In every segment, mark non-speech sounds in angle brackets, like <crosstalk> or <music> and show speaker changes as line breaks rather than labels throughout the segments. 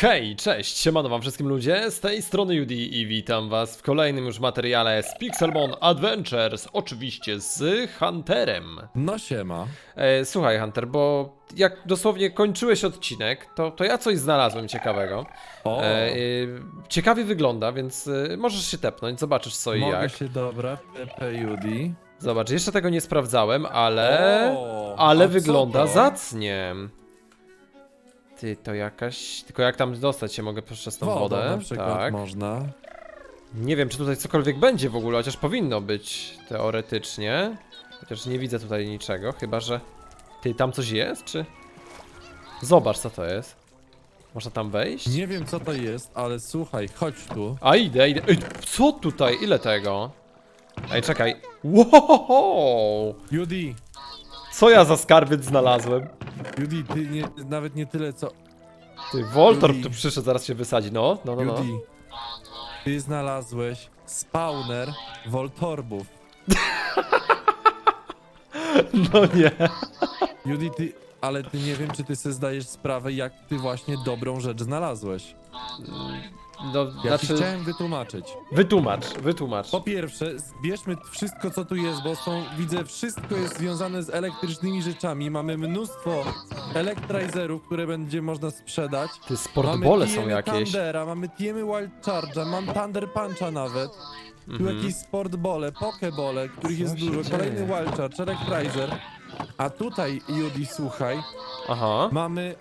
Hej, cześć, siemano wam wszystkim ludzie, z tej strony Judy i witam was w kolejnym już materiale z Pixelmon Adventures, oczywiście z Hunterem.
No siema.
E, słuchaj Hunter, bo jak dosłownie kończyłeś odcinek, to, to ja coś znalazłem ciekawego.
O,
E, e, ciekawie wygląda, więc e, możesz się tepnąć, zobaczysz co i
mogę
jak.
się dobra, Pepe Judy.
Zobacz, jeszcze tego nie sprawdzałem, ale...
O,
ale wygląda zacnie. Ty, to jakaś... Tylko jak tam dostać się mogę przez tą
Wodą
wodę?
na przykład
tak.
można.
Nie wiem, czy tutaj cokolwiek będzie w ogóle, chociaż powinno być teoretycznie. Chociaż nie widzę tutaj niczego, chyba że... Ty, tam coś jest, czy... Zobacz, co to jest. Można tam wejść?
Nie wiem co to jest, ale słuchaj, chodź tu.
A idę, idę. Ej, co tutaj? Ile tego? Ej, czekaj. Wow!
Judy,
Co ja za skarbiec znalazłem?
Judy, ty nie, nawet nie tyle co...
Ty, Voltorb tu przyszedł, zaraz się wysadzi. No, no, no, no.
Judy, ty znalazłeś spawner Voltorbów. <laughs>
No nie.
Judy, ty... Ale ty nie wiem, czy ty sobie zdajesz sprawę, jak ty właśnie dobrą rzecz znalazłeś.
No,
Ja ci
znaczy,
chciałem wytłumaczyć.
wytłumacz, wytłumacz.
Po pierwsze, zbierzmy wszystko, co tu jest, bo są, widzę, wszystko jest związane z elektrycznymi rzeczami. Mamy mnóstwo elektrajzerów, które będzie można sprzedać. Mamy
sportbole są
TM
jakieś.
Thundera, mamy TM Wild Charge'a, mam Thunder Puncha nawet. Tu
Mhm.
jakieś sportbole, pokebole, których
Co
jest
się
dużo. Kolejny
dzieje?
Wild Charge, Electrizer. A tutaj, Judy, słuchaj,
Aha.
mamy...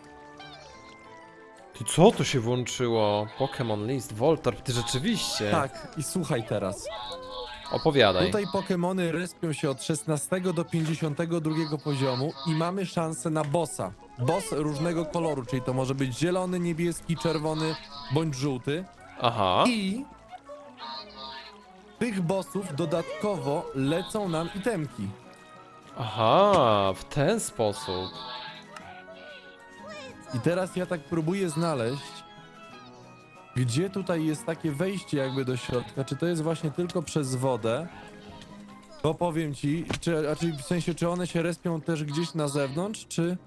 Ty, co tu się włączyło? Pokémon List, Voltorb, ty rzeczywiście.
Tak, i słuchaj teraz.
Opowiadaj.
Tutaj Pokemony respią się od 16 do 52 poziomu i mamy szansę na bossa. Boss różnego koloru, czyli to może być zielony, niebieski, czerwony bądź żółty.
Aha.
I tych bossów dodatkowo lecą nam itemki.
Aha, w ten sposób.
I teraz ja tak próbuję znaleźć, gdzie tutaj jest takie wejście jakby do środka. Czy to jest właśnie tylko przez wodę? Bo powiem ci, czy, a w sensie, czy one się respią też gdzieś na zewnątrz, czy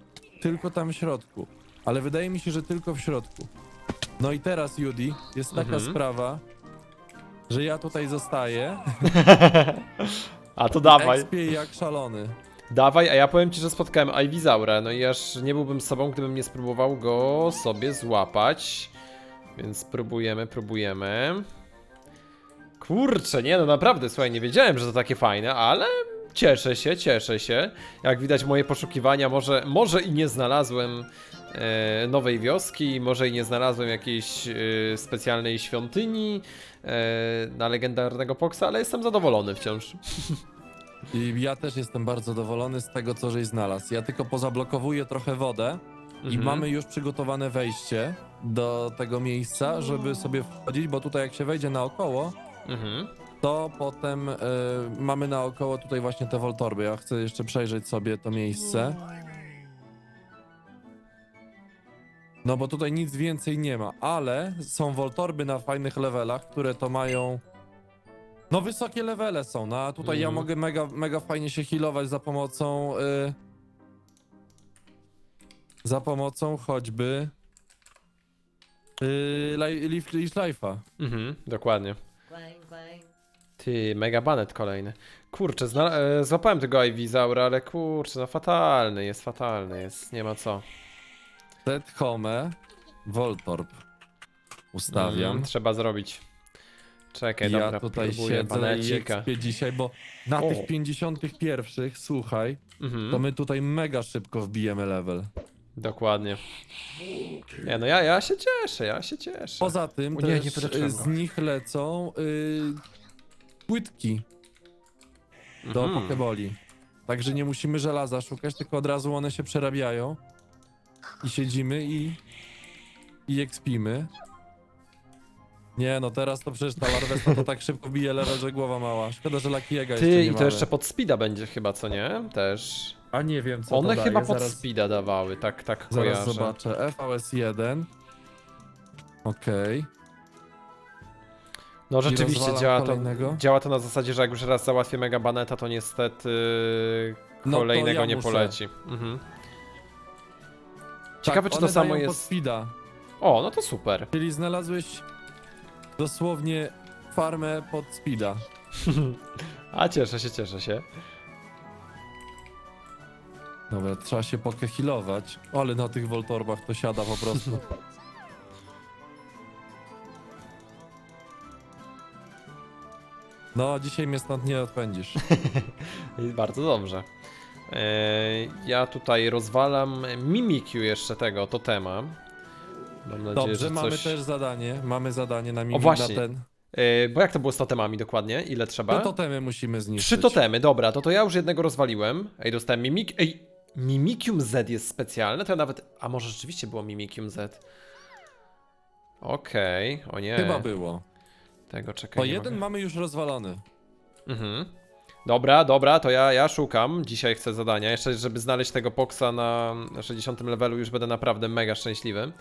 tylko tam w środku? Ale wydaje mi się, że tylko w środku. No i teraz, Judy, jest taka
Mhm.
sprawa, że ja tutaj zostaję, <laughs>
A to dawaj.
expię jak szalony.
Dawaj, a ja powiem ci, że spotkałem Ivysaura, no i aż nie byłbym sobą, gdybym nie spróbował go sobie złapać. Więc próbujemy, próbujemy. Kurczę, nie no naprawdę, słuchaj, nie wiedziałem, że to takie fajne, ale cieszę się, cieszę się. Jak widać moje poszukiwania, może, może i nie znalazłem e, nowej wioski, może i nie znalazłem jakiejś e, specjalnej świątyni e, na legendarnego Poxa, ale jestem zadowolony wciąż. <laughs>
I ja też jestem bardzo zadowolony z tego, co żeś znalazł. Ja tylko pozablokowuję trochę wodę i
Mhm.
mamy już przygotowane wejście do tego miejsca, żeby sobie wchodzić, bo tutaj jak się wejdzie naokoło,
Mhm.
to potem y, mamy naokoło tutaj właśnie te voltorby. Ja chcę jeszcze przejrzeć sobie to miejsce. No bo tutaj nic więcej nie ma, ale są voltorby na fajnych levelach, które to mają... No wysokie levele są, no a tutaj ja
Mhm.
mogę mega, mega fajnie się healować za pomocą... Y, za pomocą choćby... Y, li, Leaf, Leaf Life'a.
Mhm, dokładnie. Ty, mega banet kolejny. Kurczę, zna- e, złapałem tego Ivysaura, ale kurczę, no fatalny jest, fatalny jest, nie ma co.
Set home, Voltorb. Ustawiam.
Mhm, trzeba zrobić. Czekaj,
ja
dobra,
tutaj
próbuję
siedzę i
banecika.
ekspię dzisiaj, bo na
O.
tych 51, słuchaj,
Mhm,
to my tutaj mega szybko wbijemy level.
dokładnie. Nie no, ja, ja się cieszę, ja się cieszę.
Poza tym
O nie, nie
też y,
go.
z nich lecą y, płytki do
Mhm.
pokeboli. Także nie musimy żelaza szukać, tylko od razu one się przerabiają i siedzimy i i ekspimy. Nie no, teraz to przecież ta larwesta to tak szybko bije level, że głowa mała. Szkoda, że Lakiego jeszcze
Ty,
nie
i to
mamy.
jeszcze pod speeda będzie chyba, co nie? Też.
A nie wiem co
One
to
chyba
daje.
pod
zaraz,
speeda dawały, tak, tak
Zaraz
kojarzę.
zobaczę. FVS1. Okej.
No rzeczywiście
rozwalam
działa to,
kolejnego?
działa to na zasadzie, że jak już raz załatwię mega baneta, to niestety
No to
kolejnego
ja
nie
muszę.
poleci. Mhm. Ciekawe,
tak,
czy to
one
samo
dają pod
jest.
speeda.
O, no to super.
Czyli znalazłeś dosłownie farmę pod speeda. <laughs>
A cieszę się, cieszę się.
Dobra, trzeba się pokehilować. Ale na tych Voltorbach to siada po prostu. <laughs> No, dzisiaj mnie stąd nie odpędzisz.
I <laughs> Bardzo dobrze. E, ja tutaj rozwalam Mimikyu jeszcze tego, totema. Mam nadzieję,
Dobrze,
że
mamy
coś...
też zadanie. Mamy zadanie na
właśnie.
na ten.
E, bo jak to było z totemami dokładnie? Ile trzeba?
No totemy musimy zniszczyć.
Trzy totemy, dobra, to to ja już jednego rozwaliłem. Ej, dostałem Mimik... Ej, Mimikium Z jest specjalne, to ja nawet... A może rzeczywiście było Mimikium Z? Okej, o nie.
Chyba było.
Tego czekaj. Nie
jeden
mogę.
mamy już rozwalony.
Mhm. Dobra, dobra, to ja, ja szukam. Dzisiaj chcę zadania. Jeszcze, żeby znaleźć tego Poxa na 60 levelu, już będę naprawdę mega szczęśliwy.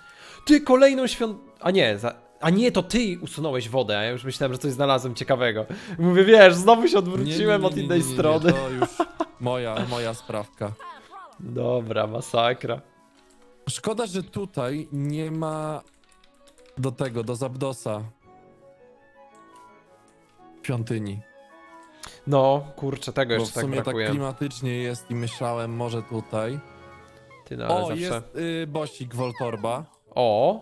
Ty, kolejną świąt... A nie, za... A nie, to ty usunąłeś wodę, a ja już myślałem, że coś znalazłem ciekawego. Mówię, wiesz, znowu się odwróciłem od innej strony.
To już moja, moja sprawka.
Dobra, masakra.
Szkoda, że tutaj nie ma do tego, do Zabdosa świątyni.
No, kurczę, tego
Bo w
jeszcze tak
sumie tak
brakuje.
klimatycznie jest i myślałem, może tutaj.
Ty, no ale
o,
zawsze...
jest y, bosik Voltorba.
O,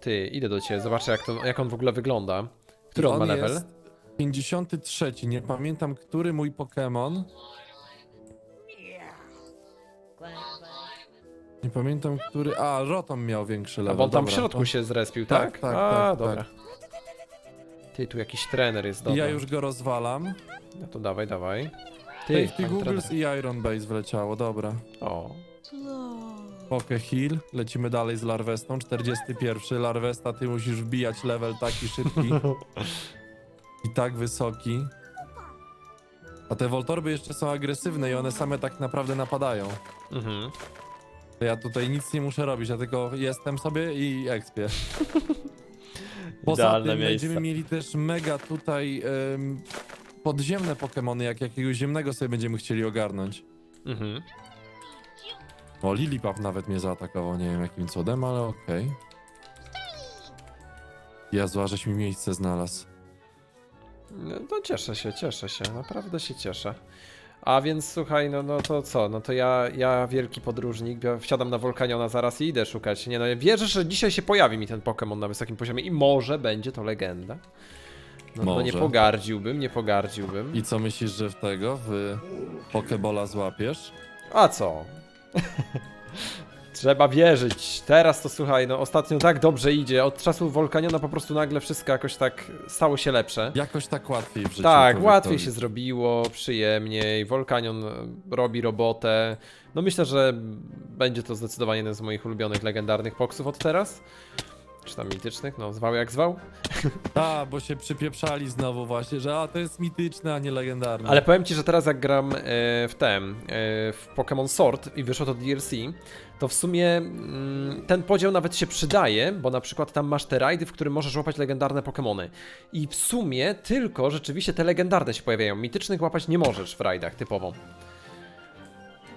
ty, idę do ciebie, zobaczę jak, to, jak on w ogóle wygląda. Który on, ma level?
Jest 53, nie pamiętam, który mój Pokémon. Nie pamiętam, który. A, Rotom miał większy
A
level.
bo on tam w
dobra,
środku
to-
się zrespił,
Tak,
tak?
tak,
A,
tak,
dobra.
tak.
Ty, tu jakiś trener jest, dobra.
Ja już go rozwalam.
No to dawaj, dawaj. Ty,
Safety
pan
Googles
trener.
i Iron Base wleciało, dobra.
O,
Poke Heal, lecimy dalej z Larwestą, 41. Larwesta, ty musisz wbijać level taki szybki <laughs> i tak wysoki. A te Voltorby jeszcze są agresywne i one same tak naprawdę napadają.
mhm.
To ja tutaj nic nie muszę robić, ja tylko jestem sobie i ekspię. <laughs> Poza
Idealne
tym
miejsce.
będziemy mieli też mega tutaj em, podziemne Pokémony, jak jakiegoś ziemnego sobie będziemy chcieli ogarnąć.
Mhm.
O, Lilipap nawet mnie zaatakował, nie wiem jakim cudem, ale okej. Jezu, a żeś mi miejsce znalazł.
No to cieszę się, cieszę się, naprawdę się cieszę. A więc słuchaj, no, no to co, no to ja, ja wielki podróżnik, ja wsiadam na Volcaniona zaraz i idę szukać. Nie no, ja wierzę, że dzisiaj się pojawi mi ten Pokémon na wysokim poziomie i może będzie to legenda. No, no nie
Może.
pogardziłbym, nie pogardziłbym.
I co myślisz, że w tego, w Pokebola złapiesz?
A co? Trzeba wierzyć. Teraz to słuchaj, no ostatnio tak dobrze idzie. Od czasu Volcaniona po prostu nagle wszystko jakoś tak stało się lepsze.
Jakoś tak łatwiej w życiu.
Tak, łatwiej się zrobiło, przyjemniej. Volcanion e, robi robotę. No myślę, że będzie to zdecydowanie jeden z moich ulubionych legendarnych poksów od teraz. Czy tam mitycznych, no zwał jak zwał.
A, bo się przypieprzali znowu właśnie, że a to jest mityczne, a nie legendarne.
Ale powiem ci, że teraz jak gram e, w tem, e, w Pokémon Sword i wyszło to DLC, to w sumie mm, ten podział nawet się przydaje, bo na przykład tam masz te rajdy, w którym możesz łapać legendarne Pokémony. I w sumie tylko rzeczywiście te legendarne się pojawiają. Mitycznych łapać nie możesz w rajdach typowo.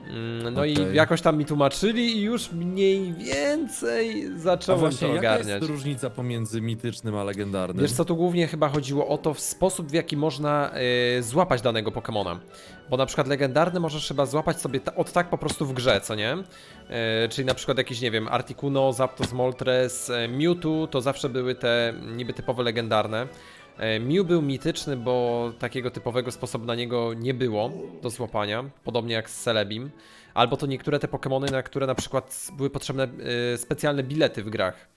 Mm, No i jakoś tam mi tłumaczyli i już mniej więcej
a
zacząłem
właśnie,
to
jaka
ogarniać.
jest różnica pomiędzy mitycznym a legendarnym?
Wiesz co, tu głównie chyba chodziło o to w sposób, w jaki można e, złapać danego Pokemona. Bo na przykład legendarny możesz chyba złapać sobie ta, od tak po prostu w grze, co nie? E, czyli na przykład jakiś, nie wiem, Articuno, Zapdos, Moltres, e, Mewtwo, to zawsze były te niby typowe legendarne. E, Mew był mityczny, bo takiego typowego sposobu na niego nie było do złapania, podobnie jak z Celebim. Albo to niektóre te Pokemony, na które na przykład były potrzebne e, specjalne bilety w grach.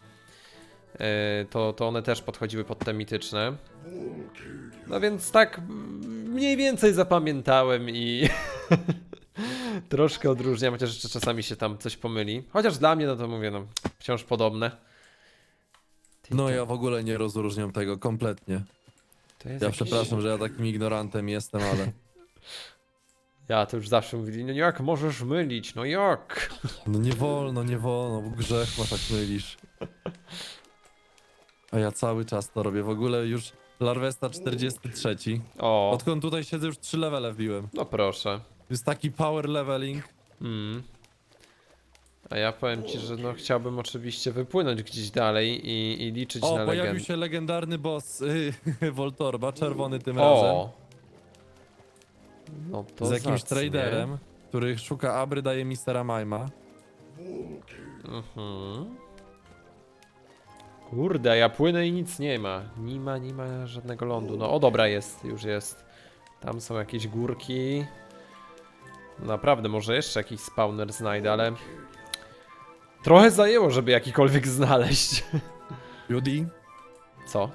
E, to, to one też podchodziły pod te mityczne. No więc tak mniej więcej zapamiętałem i <laughs> troszkę odróżniam, chociaż jeszcze czasami się tam coś pomyli. Chociaż dla mnie, no to mówię, no wciąż podobne.
No ja w ogóle nie rozróżniam tego kompletnie.
to jest
Ja
jakiś-
przepraszam, że ja takim ignorantem jestem, ale <laughs>
Ja to już zawsze mówili, no jak możesz mylić, no jak? <laughs>
no nie wolno, nie wolno, bo grzech masz jak mylisz. A ja cały czas to robię. W ogóle już Larwesta 43.
O,
Odkąd tutaj siedzę już 3 levele wbiłem.
no proszę.
Jest taki power leveling.
Mm. A ja powiem ci, że no chciałbym oczywiście wypłynąć gdzieś dalej i, i liczyć
O,
na
pojawił
legendę.
się legendarny boss y, <laughs> Voltorba, czerwony tym razem.
O! No to
z jakimś
zacnie.
traderem, który szuka Abry, daje Mistera Majma.
Mhm. Kurde, ja płynę i nic nie ma. Nie ma, nie ma żadnego lądu. No o dobra jest, już jest. Tam są jakieś górki. Naprawdę, może jeszcze jakiś spawner znajdę, ale... Trochę zajęło, żeby jakikolwiek znaleźć. <laughs>
Judy,
Co?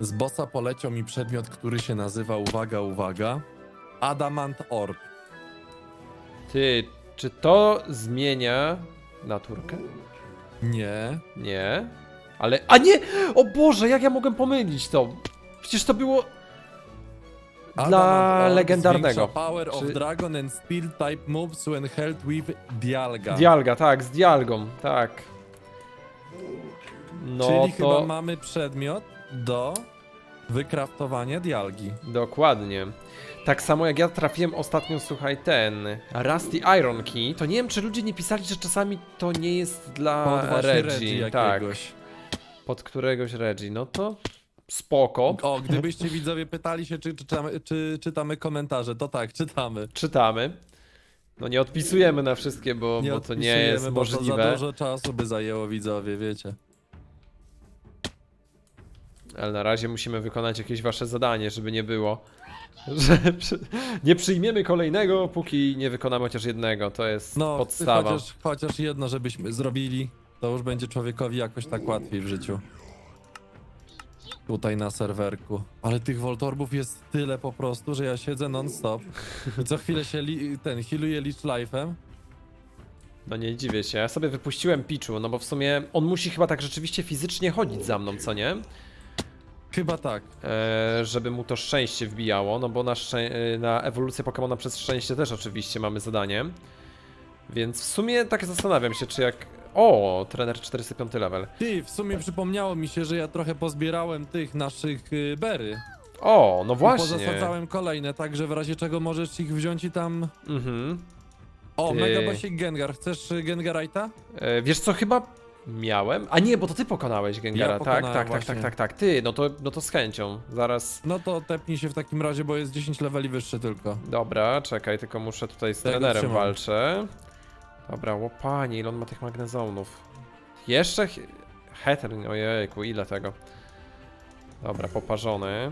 z bossa poleciał mi przedmiot, który się nazywa, uwaga, uwaga, Adamant Orb.
Ty, czy to zmienia naturkę?
Nie.
Nie. Ale. A nie! O Boże, jak ja mogłem pomylić to? Przecież to było. Dla legendarnego.
Power
Czy-
of Dragon and Steel type moves when held with Dialga.
Dialga, tak, z Dialgą, tak. No
Czyli
to.
chyba mamy przedmiot do wykraftowania Dialgi.
Dokładnie. Tak samo jak ja trafiłem ostatnio, słuchaj, ten Rusty Iron Key, to nie wiem, czy ludzie nie pisali, że czasami to nie jest dla
Pod właśnie
Reggie,
Reggie
tak,
jakiegoś.
pod któregoś Reggie, no to spoko.
O, gdybyście widzowie pytali się, czy, czy, czytamy, czy czytamy komentarze, to tak, czytamy.
Czytamy. No nie odpisujemy na wszystkie, bo, bo to nie
odpisujemy,
jest
bo To za
możliwe.
dużo czasu by zajęło widzowie, wiecie.
Ale na razie musimy wykonać jakieś wasze zadanie, żeby nie było. <laughs> Że przy... nie przyjmiemy kolejnego, póki nie wykonamy chociaż jednego. To jest
No,
podstawa.
Chociaż, chociaż jedno, żebyśmy zrobili, to już będzie człowiekowi jakoś tak łatwiej w życiu. Tutaj na serwerku. Ale tych Voltorbów jest tyle po prostu, że ja siedzę non-stop. I co chwilę się li, ten healuje Leech Life'em.
No nie dziwię się. Ja sobie wypuściłem Pichu, no bo w sumie on musi chyba tak rzeczywiście fizycznie chodzić za mną, co nie?
Chyba tak.
Eee, żeby mu to szczęście wbijało, no bo na, szczę... e, na ewolucję Pokemona przez szczęście też oczywiście mamy zadanie. Więc w sumie tak zastanawiam się, czy jak... O, trener 45 level.
Ty, w sumie przypomniało mi się, że ja trochę pozbierałem tych naszych y, bery.
O, no
I
właśnie.
pozasadzałem kolejne, także w razie czego możesz ich wziąć i tam...
Mhm.
O,
Ty.
Mega Basik Gengar. Chcesz y, Gengarite'a?
E, wiesz co, chyba miałem? A nie, bo to ty pokonałeś Gengara,
Ja
tak,
pokonałem
tak, tak, tak,
właśnie.
tak, tak, ty, no to, no to z chęcią, zaraz,
No to tepnij się w takim razie, bo jest 10 leveli wyższy tylko.
dobra, czekaj, tylko muszę tutaj z
To ja go
trenerem
trzymam.
walczę. Dobra, łopanie, ile on ma tych magnezonów? Jeszcze he- heter, ojejku, ile tego? Dobra, poparzony.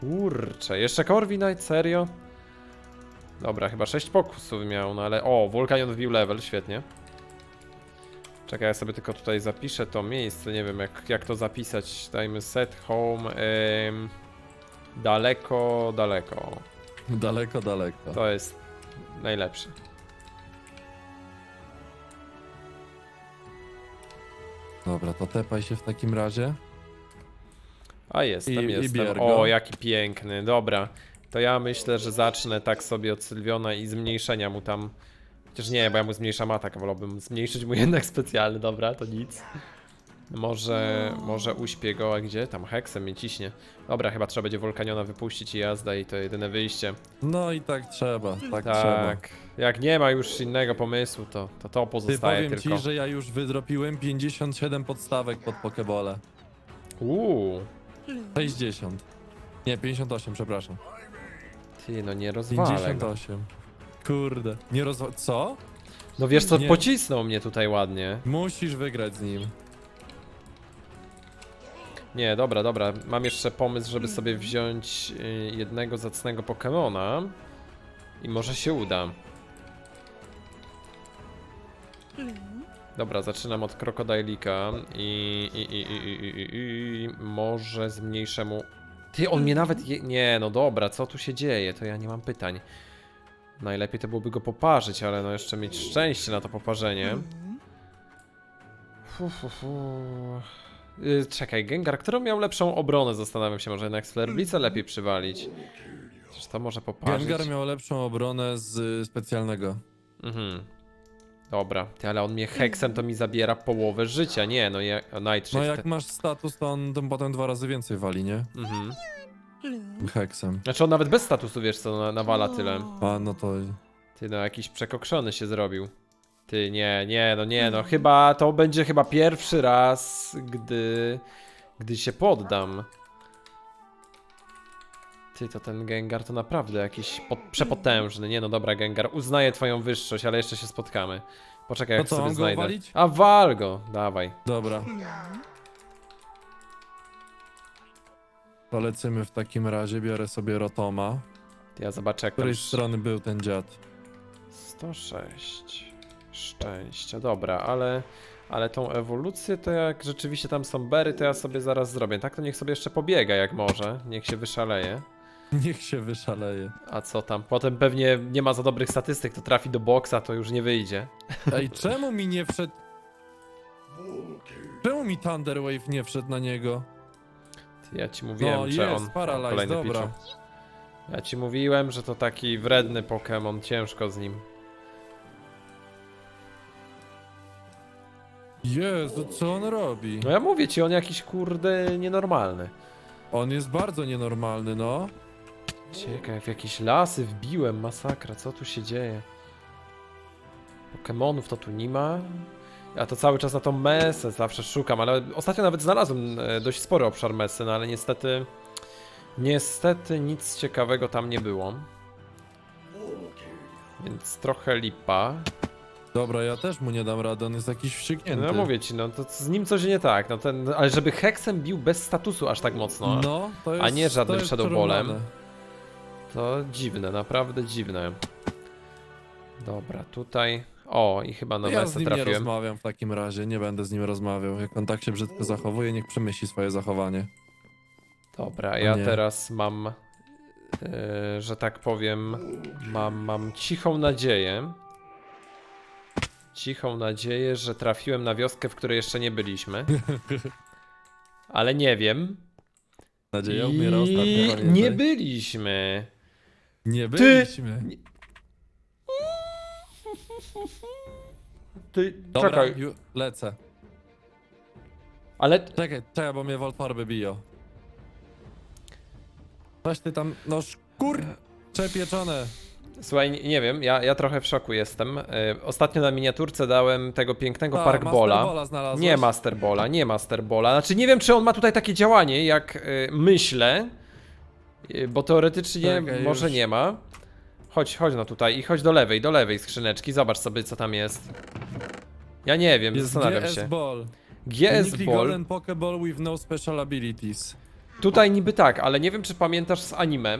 Kurczę, jeszcze Corviknight, serio? Dobra, chyba 6 pokusów miał, no ale... O, Vulcanion wbił level, świetnie. Czekaj, ja sobie tylko tutaj zapiszę to miejsce, nie wiem jak, jak to zapisać. Dajmy set home. Ym, daleko, daleko.
Daleko, daleko.
To jest najlepsze.
Dobra, to tepaj się w takim razie.
A jestem,
I- i
jestem.
Biergo.
O, jaki piękny. Dobra. To ja myślę, że zacznę tak sobie od Sylwiona i zmniejszenia mu tam. Chociaż nie, bo ja mu zmniejszam atak, wolałbym zmniejszyć mu <laughs> jednak specjalny, dobra, to nic. Może, może uśpię go, a gdzie? Tam heksem mnie ciśnie. Dobra, chyba trzeba będzie Wolkaniona wypuścić i jazda i to jedyne wyjście.
No i tak trzeba, tak, trzeba.
Tak. Jak nie ma już innego pomysłu, to to, to
Ty
pozostaje
powiem
tylko.
ci, że ja już wydropiłem 57 podstawek pod Pokebole.
Uuu.
60. Nie, 58, przepraszam.
Ty, no nie rozwalę go.
58. Kurde. Nie rozwa... Co?
No wiesz co,
Nie.
pocisnął mnie tutaj ładnie.
Musisz wygrać z nim.
Nie, dobra, dobra. Mam jeszcze pomysł, żeby sobie wziąć y, jednego zacnego Pokemona. I może się uda. Dobra, zaczynam od krokodylika i, i, i, i, i, i, i może zmniejszę mu... Ty, on mnie nawet... Je... Nie, no dobra, co tu się dzieje? To ja nie mam pytań. Najlepiej to byłoby go poparzyć, ale no jeszcze mieć szczęście na to poparzenie. Fu, fu, fu. Y, Czekaj, Gengar, którą miał lepszą obronę? Zastanawiam się, może jednak Slerblice lepiej przywalić. Przecież to może poparzyć.
Gengar miał lepszą obronę z y, specjalnego.
Mhm. Dobra, ty, ale on mnie heksem to mi zabiera połowę życia. Nie, no ja. Night
No
Shift.
jak masz status, to on tym potem dwa razy więcej wali, nie?
Mhm.
Heksem.
Znaczy on nawet bez statusu, wiesz co, na- nawala tyle.
A no to...
Ty, no jakiś przekokszony się zrobił. Ty, nie, nie, no nie, no chyba to będzie chyba pierwszy raz, gdy, gdy się poddam. Ty, to ten Gengar to naprawdę jakiś pod, przepotężny. Nie no dobra, Gengar, uznaję twoją wyższość, ale jeszcze się spotkamy. Poczekaj,
To
jak
co,
sobie
mam go
znajdę.
walić?
A wal go, dawaj.
Dobra. To lecimy w takim razie, biorę sobie Rotoma.
Ja zobaczę jak
Z
tam...
której strony był ten dziad?
106 szczęścia, dobra, ale, ale tą ewolucję to jak rzeczywiście tam są bery, to ja sobie zaraz zrobię. Tak to niech sobie jeszcze pobiega jak może, niech się wyszaleje. <laughs>
Niech się wyszaleje.
A co tam? Potem pewnie nie ma za dobrych statystyk, to trafi do boksa, to już nie wyjdzie. <laughs>
Ej, czemu mi nie wszedł... Czemu mi Thunder Wave nie wszedł na niego?
Ty, Ja ci mówiłem,
No
że
jest,
on...
Paralyze,
kolejny
dobra.
Ja ci mówiłem, że to taki wredny Pokémon, ciężko z nim.
Jezu, co on robi?
No ja mówię ci, on jakiś kurde nienormalny.
On jest bardzo nienormalny, no.
Ciekawe, w jakieś lasy wbiłem, masakra, co tu się dzieje? Pokemonów to tu nie ma. Ja to cały czas na tą mesę zawsze szukam, ale ostatnio nawet znalazłem e, dość spory obszar mesy, no ale niestety... Niestety nic ciekawego tam nie było. Więc trochę lipa.
Dobra, ja też mu nie dam rady, on jest jakiś wścieknięty.
No mówię ci, no to z nim coś nie tak, no ten... Ale żeby Hexem bił bez statusu aż tak mocno,
No, to jest,
A nie żadnym
to jest
Shadow Ballem.
przerąbane.
To dziwne, naprawdę dziwne. Dobra, tutaj. O, i chyba na
ja z
mesę
nim nie
trafiłem.
rozmawiam w takim razie, nie będę z nim rozmawiał. Jak on tak się brzydko zachowuje, niech przemyśli swoje zachowanie.
Dobra, ja teraz mam, e, że tak powiem, mam, mam cichą nadzieję. Cichą nadzieję, że trafiłem na wioskę, w której jeszcze nie byliśmy. <laughs> Ale nie wiem.
Nadzieja umiera ostatnio. Pamiętaj.
nie byliśmy.
Nie byliśmy.
Ty,
Dobra,
czekaj,
ju, lecę.
ale
Czekaj, czekaj, bo mnie Voltorby biją. Coś ty tam, no szkur... Przepieczone.
Słuchaj, nie, wiem, ja, ja trochę w szoku jestem. Y, ostatnio na miniaturce dałem tego pięknego
A,
Parkbola.
Master Balla znalazłeś?
Nie Master Bola, nie Master Bola. Znaczy nie wiem, czy on ma tutaj takie działanie, jak y, myślę, y, bo teoretycznie
Czekaj,
może
już.
nie ma. Chodź, chodź no tutaj i chodź do lewej, do lewej skrzyneczki, zobacz sobie co tam jest. Ja nie wiem,
Jest
zastanawiam
GS
się.
Ball.
GS
Uniquely
Ball.
Golden Pokeball with no special abilities.
Tutaj niby tak, ale nie wiem czy pamiętasz z anime.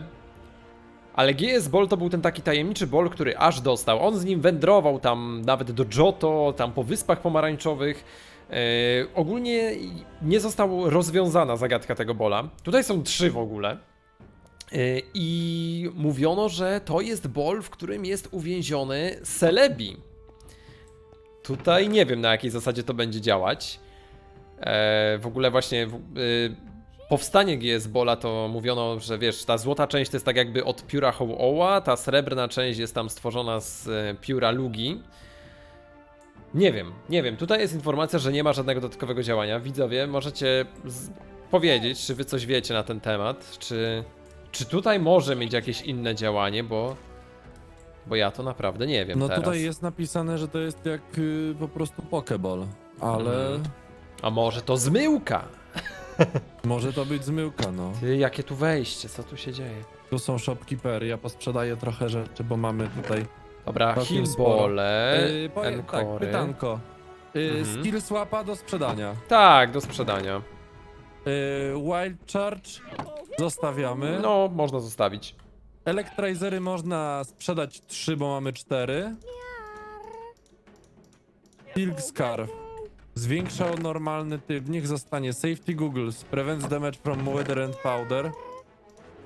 Ale GS Ball to był ten taki tajemniczy ball, który aż dostał. On z nim wędrował tam nawet do Johto, tam po Wyspach Pomarańczowych. Yy, ogólnie nie została rozwiązana zagadka tego bola. Tutaj są trzy w ogóle. Yy, I mówiono, że to jest ball, w którym jest uwięziony Celebi. Tutaj nie wiem na jakiej zasadzie to będzie działać. E, w ogóle właśnie w, y, powstanie GS Bola to mówiono, że wiesz, ta złota część to jest tak jakby od pióra Hołoła, ta srebrna część jest tam stworzona z y, pióra Lugi. Nie wiem, nie wiem. Tutaj jest informacja, że nie ma żadnego dodatkowego działania. Widzowie, możecie powiedzieć, czy wy coś wiecie na ten temat, czy, czy tutaj może mieć jakieś inne działanie, bo, bo ja to naprawdę nie wiem
No
teraz.
tutaj jest napisane, że to jest jak y, po prostu Pokeball, ale
Mhm. A może to zmyłka? <laughs>
może to być zmyłka, no.
Ty, jakie tu wejście, co tu się dzieje?
Tu są shopkeepery, ja posprzedaję trochę rzeczy, bo mamy tutaj...
Dobra,
Całkiem sporo.
Hillbole,
Yy, powiem tak, pytanko. Yy,
Mhm.
Skill swapa do sprzedania.
Tak, do sprzedania.
Yy, wild Charge zostawiamy.
No, można zostawić.
Elektrajzery można sprzedać 3, bo mamy 4. Silk Scarf. Zwiększa normalny typ, niech zostanie. Safety Googles. Prevents damage from weather and powder.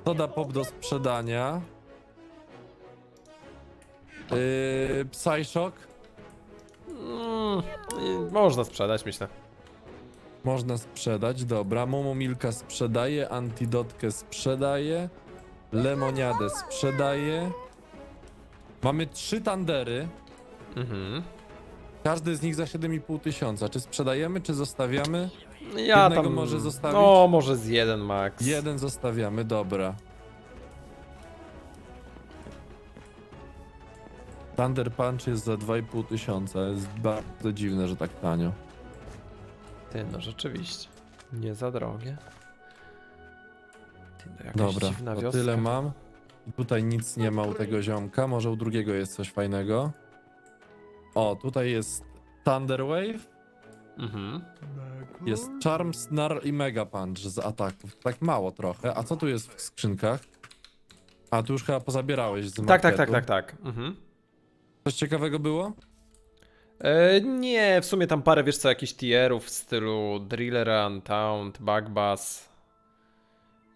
Soda Pop do sprzedania. Yy, Psyshock.
Mm, można sprzedać, myślę.
Można sprzedać, dobra. Momo Milka sprzedaje, Antidotkę sprzedaje, Lemoniadę sprzedaje. Mamy trzy tandery.
Mhm.
Każdy z nich za 7,5 tysiąca. Czy sprzedajemy, czy zostawiamy?
Ja
Jednego
tam...
może zostawić?
No, może z jeden max.
Jeden zostawiamy, dobra. Thunder Punch jest za 2,5 tysiąca. Jest bardzo dziwne, że tak tanio.
Ty, no rzeczywiście. Nie za drogie. Ty, no jakaś
Dobra,
dziwna
to
wioska.
tyle mam. Tutaj nic nie ma u tego ziomka. Może u drugiego jest coś fajnego. O, tutaj jest Thunder Wave,
Mhm.
jest Charm, Snarl i Mega Punch z ataków. Tak mało trochę. A co tu jest w skrzynkach? A tu już chyba pozabierałeś z
Tak, tak, tak,
marketu.
tak, tak. Mhm.
Coś ciekawego było?
E, nie, w sumie tam parę, wiesz co, jakichś tierów w stylu Driller, Untaunt, Bugbass.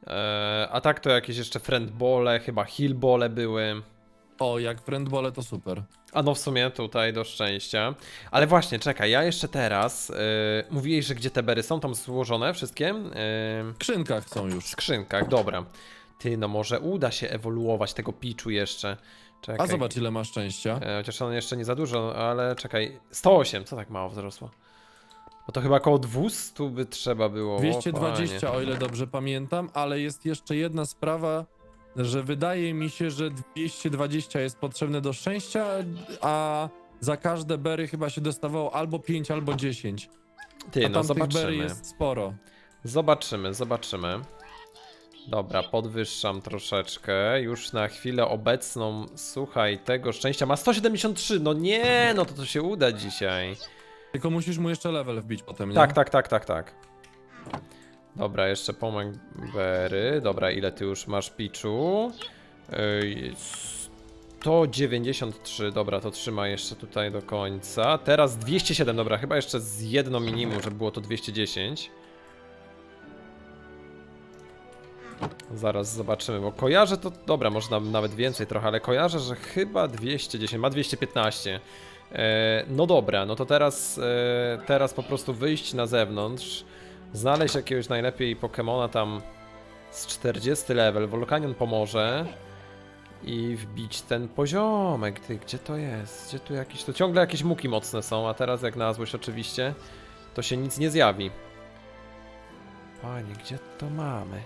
E, a tak to jakieś jeszcze Friendbole, chyba Hillbole były.
O, jak Friendbole to super.
A no w sumie tutaj do szczęścia. Ale właśnie, czekaj, ja jeszcze teraz. E, mówiłeś, że gdzie te bery są tam złożone wszystkie? E,
W skrzynkach są
w
już.
skrzynkach, dobra. Ty, no może uda się ewoluować tego Picchu jeszcze. Czekaj.
A zobacz ile ma szczęścia.
E, chociaż on jeszcze nie za dużo, ale czekaj. 108, co tak mało wzrosło? Bo to chyba około 200 by trzeba było. o
220
panie.
o ile dobrze pamiętam, ale jest jeszcze jedna sprawa, że wydaje mi się, że 220 jest potrzebne do szczęścia, a za każde bery chyba się dostawało albo 5, albo 10.
Ty,
a
no
tam tych bery
zobaczymy.
jest sporo.
Zobaczymy, zobaczymy. Dobra, podwyższam troszeczkę. Już na chwilę obecną, słuchaj, tego szczęścia ma 173. No nie, no to to się uda dzisiaj.
Tylko musisz mu jeszcze level wbić potem, nie?
Tak, tak, tak, tak, tak. Dobra, jeszcze Pomagbery. Dobra, ile ty już masz Piczu? Ej, 193, dobra, to trzyma jeszcze tutaj do końca. Teraz 207, dobra, chyba jeszcze z jedno minimum, żeby było to 210. Zaraz zobaczymy, bo kojarzę to, dobra, może nam nawet więcej trochę, ale kojarzę, że chyba 210, ma 215. E, no dobra, no to teraz, e, teraz po prostu wyjść na zewnątrz, znaleźć jakiegoś najlepiej Pokemona tam z 40 level, Volcanion pomoże i wbić ten poziomek. Ty, gdzie to jest? Gdzie tu jakieś, to ciągle jakieś muki mocne są, a teraz jak znalazłeś oczywiście, to się nic nie zjawi. Panie, gdzie to mamy?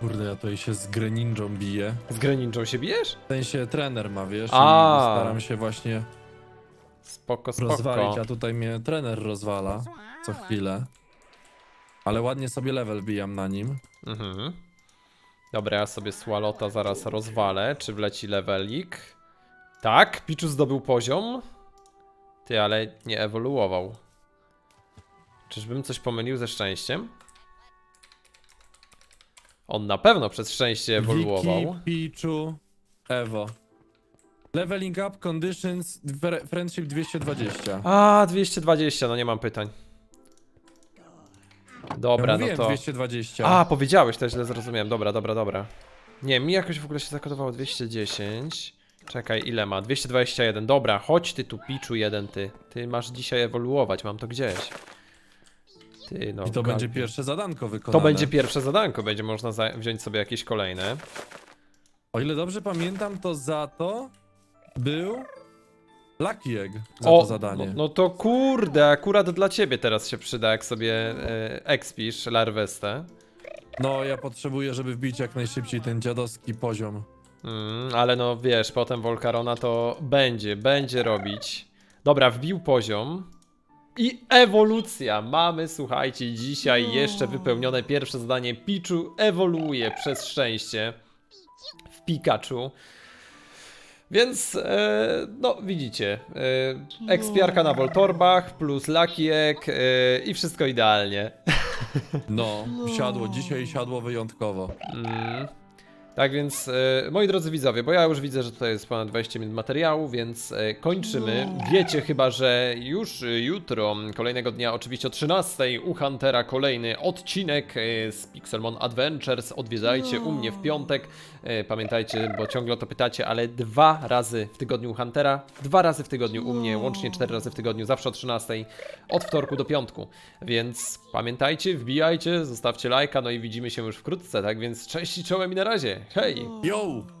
Kurde, ja tutaj się z Greninją biję.
Z Greninją się bijesz?
W sensie trener ma, wiesz,
A.
i staram się właśnie
Spoko, spoko.
rozwalić, a tutaj mnie trener rozwala co chwilę. Ale ładnie sobie level bijam na nim.
Mhm. Dobra, ja sobie Swalota zaraz rozwalę. Czy wleci levelik? Tak, Pichu zdobył poziom. Ty, ale nie ewoluował. Czyżbym coś pomylił ze szczęściem? On na pewno przez szczęście ewoluował.
Wiki, Pichu, Evo. Leveling up, conditions, friendship 220.
A, 220, no nie mam pytań. Dobra, no
mówiłem
to.
220.
A, powiedziałeś, to źle zrozumiałem. Dobra, dobra, dobra. Nie, mi jakoś w ogóle się zakodowało 210. Czekaj, ile ma? 221. Dobra, chodź ty tu, Piczu jeden ty. Ty masz dzisiaj ewoluować, mam to gdzieś. Ty, no.
I to będzie pierwsze zadanko wykonane.
To będzie pierwsze zadanko, będzie można wziąć sobie jakieś kolejne.
O ile dobrze pamiętam, to za to był Lucky Egg za
o,
to zadanie.
No, no to kurde, akurat dla ciebie teraz się przyda, jak sobie e, expisz larwestę.
No, ja potrzebuję, żeby wbić jak najszybciej ten dziadowski poziom.
Mm, ale no wiesz, potem Volcarona to będzie, będzie robić. Dobra, wbił poziom. I ewolucja. Mamy, słuchajcie, dzisiaj jeszcze wypełnione pierwsze zadanie. Pichu ewoluuje przez szczęście w Pikachu. Więc, e, no widzicie, e, ekspiarka na Voltorbach plus Lucky Egg e, i wszystko idealnie. <laughs>
No, siadło, dzisiaj siadło wyjątkowo.
Mm. Tak więc, e, moi drodzy widzowie, bo ja już widzę, że tutaj jest ponad 20 minut materiału, więc e, kończymy. Wiecie chyba, że już e, jutro, kolejnego dnia, oczywiście o 13 u Huntera kolejny odcinek e, z Pixelmon Adventures. Odwiedzajcie u mnie w piątek. E, Pamiętajcie, bo ciągle o to pytacie, ale dwa razy w tygodniu u Huntera, dwa razy w tygodniu u mnie, łącznie cztery razy w tygodniu, zawsze o 13 od wtorku do piątku. Więc pamiętajcie, wbijajcie, zostawcie lajka, no i widzimy się już wkrótce, tak więc cześć i czołem i na razie. Hej!
Yo!